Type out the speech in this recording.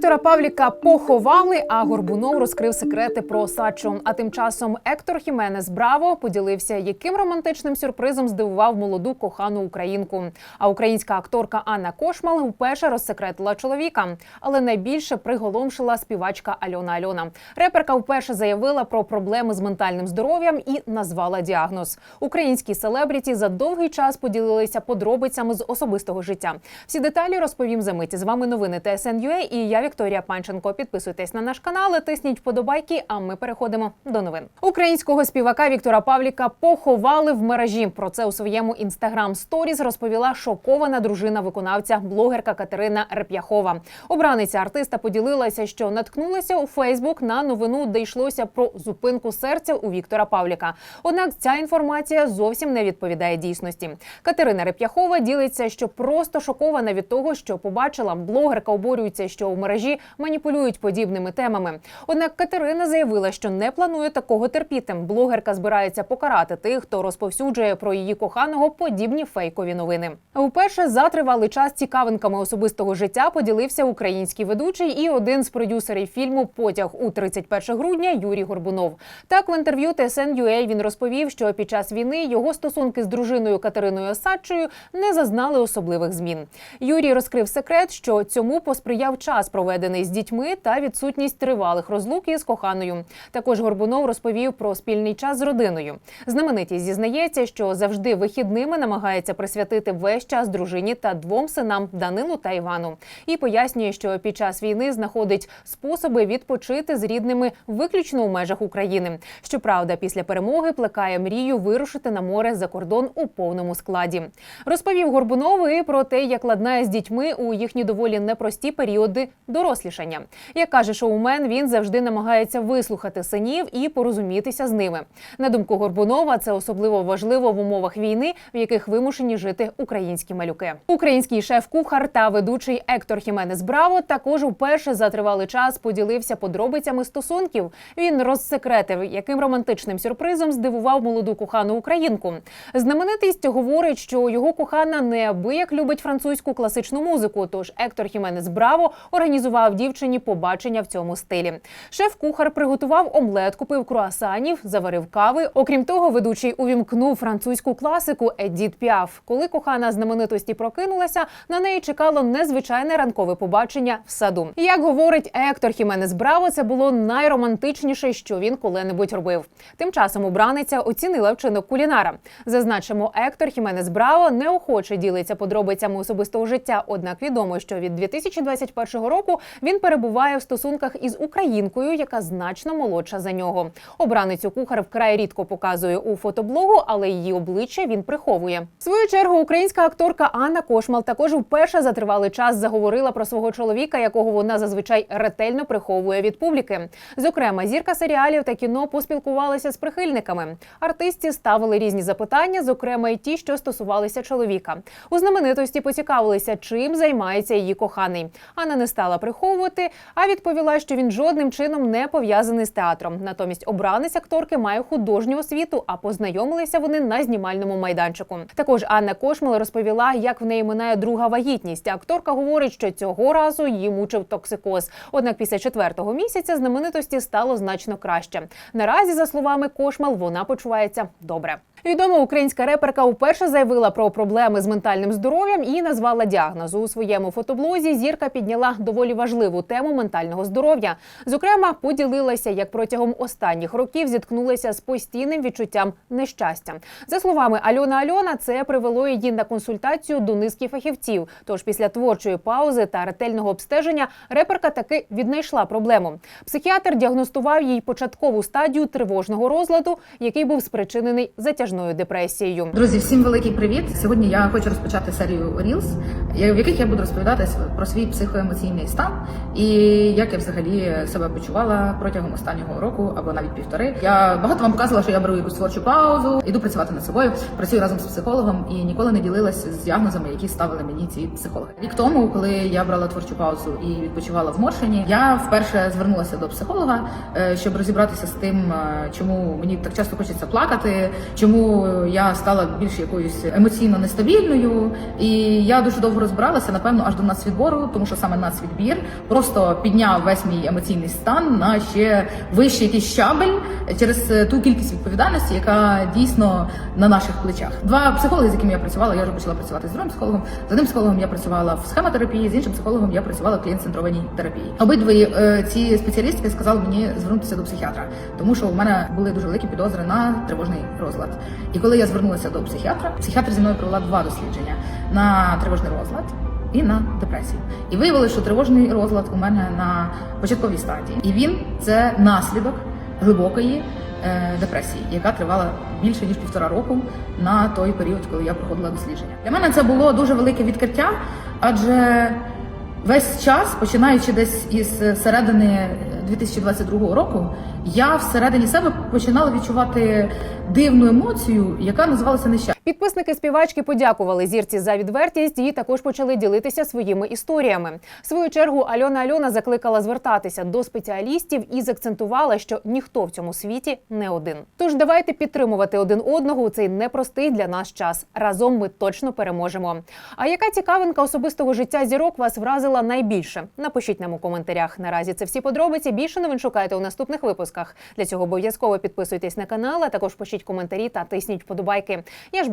Віктора Павліка поховали, а Горбунов розкрив секрети про Сачу. А тим часом Ектор Хіменес Браво поділився, яким романтичним сюрпризом здивував молоду кохану українку. А українська акторка Анна Кошмал вперше розсекретила чоловіка, але найбільше приголомшила співачка Альона Альона. Реперка вперше заявила про проблеми з ментальним здоров'ям і назвала діагноз. Українські селебріті за довгий час поділилися подробицями з особистого життя. Всі деталі розповім за мить. З вами новини ТСН.UA і я Вікторія Панченко. Підписуйтесь на наш канал, тисніть вподобайки. А ми переходимо до новин. Українського співака Віктора Павліка поховали в мережі. Про це у своєму інстаграм сторіз розповіла шокована дружина виконавця, блогерка Катерина Реп'яхова. Обраниця артиста поділилася, що наткнулася у Фейсбук на новину, де йшлося про зупинку серця у Віктора Павліка. Однак ця інформація зовсім не відповідає дійсності. Катерина Реп'яхова ділиться, що просто шокована від того, що побачила. Блогерка обурюється, що у мережі маніпулюють подібними темами. Однак Катерина заявила, що не планує такого терпіти. Блогерка збирається покарати тих, хто розповсюджує про її коханого подібні фейкові новини. А Уперше за тривалий час цікавинками особистого життя поділився український ведучий і один з продюсерів фільму Потяг у 31 грудня Юрій Горбунов. Так в інтерв'ю TSN.UA він розповів, що під час війни його стосунки з дружиною Катериною Осадчою не зазнали особливих змін. Юрій розкрив секрет, що цьому посприяв час, проведений з дітьми, та відсутність тривалих розлук із коханою. Також Горбунов розповів про спільний час з родиною. Знаменитість зізнається, що завжди вихідними намагається присвятити весь час дружині та двом синам Данилу та Івану. І пояснює, що під час війни знаходить способи відпочити з рідними виключно у межах України. Щоправда, після перемоги плекає мрію вирушити на море за кордон у повному складі. Розповів Горбунов і про те, як ладнає з дітьми у їхні доволі непрості періоди дорослішання. Як каже шоумен, він завжди намагається вислухати синів і порозумітися з ними. На думку Горбунова, це особливо важливо в умовах війни, в яких вимушені жити українські малюки. Український шеф-кухар та ведучий Ектор Хіменес Браво також вперше за тривалий час поділився подробицями стосунків. Він розсекретив, яким романтичним сюрпризом здивував молоду кохану українку. Знаменитість говорить, що його кохана неабияк любить французьку класичну музику. Тож Ектор Хіменес Браво організував дівчині побачення в цьому стилі. Шеф-кухар приготував омлет, купив круасанів, заварив кави. Окрім того, ведучий увімкнув французьку класику Едіт Піаф. Коли кохана знаменитості прокинулася, на неї чекало незвичайне ранкове побачення в саду. Як говорить Ектор Хіменес Браво, це було найромантичніше, що він коли-небудь робив. Тим часом обраниця оцінила вчинок кулінара. Зазначимо, Ектор Хіменес Браво неохоче ділиться подробицями особистого життя. Однак відомо, що від 2021 року він перебуває в стосунках із українкою, яка значно молодша за нього. Обраницю кухар вкрай рідко показує у фотоблогу, але її обличчя він приховує. В свою чергу українська акторка Анна Кошмал також вперше за тривалий час заговорила про свого чоловіка, якого вона зазвичай ретельно приховує від публіки. Зокрема, зірка серіалів та кіно поспілкувалася з прихильниками. Артисті ставили різні запитання, зокрема й ті, що стосувалися чоловіка. У знаменитості поцікавилися, чим займається її коханий. Анна не стала приховувати, а відповіла, що він жодним чином не пов'язаний з театром. Натомість обранець акторки має художню освіту, а познайомилися вони на знімальному майданчику. Також Анна Кошмал розповіла, як в неї минає друга вагітність. Акторка говорить, що цього разу її мучив токсикоз. Однак після четвертого місяця знаменитості стало значно краще. Наразі, за словами Кошмал, вона почувається добре. Відома українська реперка вперше заявила про проблеми з ментальним здоров'ям і назвала діагноз. У своєму фотоблозі. Зірка підняла доволі важливу тему ментального здоров'я. Зокрема, поділилася, як протягом останніх років зіткнулася з постійним відчуттям нещастя. За словами Альона Альона, це привело її на консультацію до низки фахівців. Тож після творчої паузи та ретельного обстеження реперка таки віднайшла проблему. Психіатр діагностував їй початкову стадію тривожного розладу, який був спричинений затяжною депресією. Друзі, всім великий привіт! Сьогодні я хочу розпочати серію Reels, в яких я буду розповідати про свій психоемоційний стан і як я взагалі себе почувала протягом останнього року або навіть півтори. Я багато вам показувала, що я беру якусь творчу паузу, іду працювати над собою, працюю разом з психологом і ніколи не ділилася з діагнозами, які ставили мені ці психологи. Рік тому, коли я брала творчу паузу і відпочивала в Моршині, я вперше звернулася до психолога, е, щоб розібратися з тим, е, чому мені так часто хочеться плакати, чому Тому я стала більш якоюсь емоційно нестабільною, і я дуже довго розбиралася, напевно, аж до нацвідбору, тому що саме нацвідбір просто підняв весь мій емоційний стан на ще вищий якийсь щабель через е, ту кількість відповідальності, яка дійсно на наших плечах. Два психологи, з якими я працювала, я вже почала працювати з другим психологом. З одним психологом я працювала в схемотерапії, з іншим психологом я працювала в клієнт-центрованій терапії. Обидві е, ці спеціалістки сказали мені звернутися до психіатра, тому що у мене були дуже великі підозри на тривожний розлад. І коли я звернулася до психіатра, психіатр зі мною провела два дослідження на тривожний розлад. І на депресію, і виявилося, що тривожний розлад у мене на початковій стадії, і він це наслідок глибокої е, депресії, яка тривала більше ніж півтора року на той період, коли я проходила дослідження. Для мене це було дуже велике відкриття, адже весь час, починаючи десь із середини 2022 року, я всередині себе починала відчувати дивну емоцію, яка називалася нещастя. Підписники співачки подякували зірці за відвертість і також почали ділитися своїми історіями. В свою чергу Альона Альона закликала звертатися до спеціалістів і закцентувала, що ніхто в цьому світі не один. Тож давайте підтримувати один одного у цей непростий для нас час. Разом ми точно переможемо. А яка цікавинка особистого життя зірок вас вразила найбільше? Напишіть нам у коментарях. Наразі це всі подробиці. Більше новин шукайте у наступних випусках. Для цього обов'язково підписуйтесь на канал, а також пишіть коментарі та тисніть вподобайки. Я ж